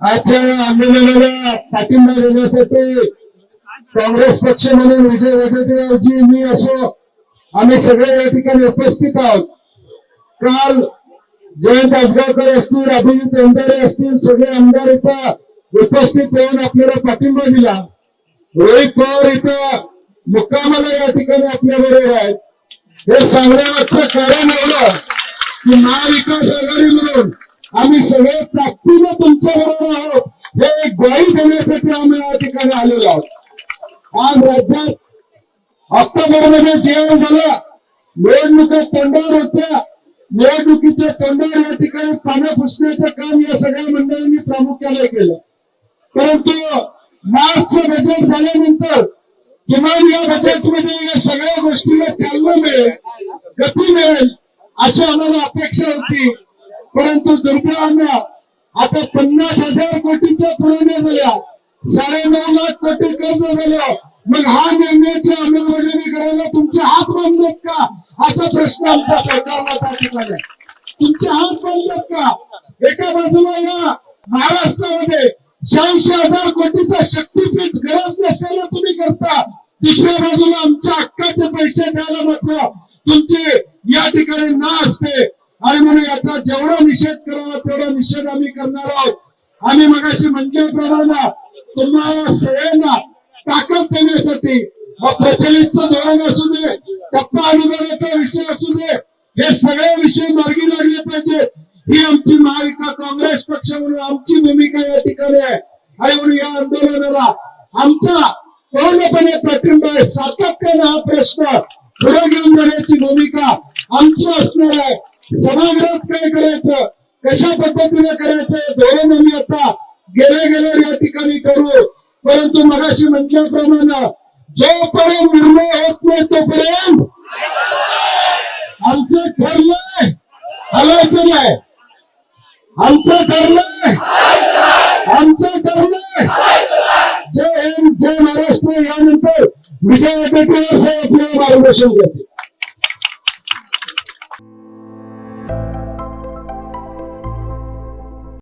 आजच्या आंदोलनाला पाठिंबा देण्यासाठी काँग्रेस पक्ष म्हणून विजय वडेट्टीवारजी मी असो आम्ही सगळे या ठिकाणी उपस्थित आहोत. काल जयंत आसगावकर असतील अभिजित वंजारे असतील सगळे आमदार इथं उपस्थित राहून आपल्याला पाठिंबा दिला. रोहित पवार इथं मुक्कामाला या ठिकाणी आपल्या बरोबर आहेत. हे सांगण्यामागचं कारण एवढं की महाविकास आघाडी म्हणून आम्ही सगळे ताकदीनं तुमच्या बरोबर आहोत. हे एक ग्वाही देण्यासाठी आम्ही या ठिकाणी आलेलो आहोत. आज राज्यात ऑक्टोबरमध्ये जेवण झाला. निवडणुका तोंडावर होत्या. निवडणुकीच्या तोंडावर या ठिकाणी पानं पुसण्याचं काम या सगळ्या मंडळांनी प्रामुख्याने केलं. परंतु मार्चचं बजेट झाल्यानंतर किमान या बजेटमध्ये या सगळ्या गोष्टीला चालना मिळेल गती मिळेल अशी आम्हाला अपेक्षा होती. परंतु दुर्दैवानं आता पन्नास हजार कोटीच्या पुरवण्या झाल्या साडेनऊ लाख कोटी कर्ज झालं. मग हा निर्णयाची अंमलबजावणी करायला तुमचे हात बांधलेत का? असा प्रश्न आमचा सरकारला त्या ठिकाणी तुमचे हात बांधलेत का? एका बाजूला या महाराष्ट्रामध्ये शहाऐंशी हजार कोटीचा शक्तीपीठ गरज नसताना तुम्ही करता. दुसऱ्या बाजूला आमच्या हक्काचे पैसे द्यायला मात्र तुमचे या ठिकाणी ना असते. आणि म्हणून याचा जेवढा निषेध करावा तेवढा निषेध आम्ही करणार आहोत. आणि मगाशी म्हटल्याप्रमाणे तुम्हाला सगळ्यांना ताकद देण्यासाठी मग प्रचलितचं धोरण असू दे टप्पा अनुदानाचा विषय असू दे हे सगळे विषय मार्गी लागले पाहिजे. ही आमची महाविकास काँग्रेस पक्ष म्हणून आमची भूमिका या ठिकाणी आहे. आणि म्हणून या आंदोलनाला आमचा पूर्णपणे पाठिंबा आहे. सातत्यानं हा प्रश्न पुढे घेऊन जाण्याची भूमिका आमची असणार आहे. समाजात काय करायचं? कशा पद्धतीने करायचं? धोरण आम्ही आता गेल्या गेल्या या ठिकाणी करू. परंतु मगाशी म्हटल्याप्रमाणे जोपर्यंत निर्णय होत नाही तोपर्यंत आमचं ठरलंय हलायचं नाही. आमचं ठरलंय आमचं ठरलंय जय हिंद जय महाराष्ट्र. यानंतर विजय वडेट्टीवार साहेब आपल्याला मार्गदर्शन करते Thank you.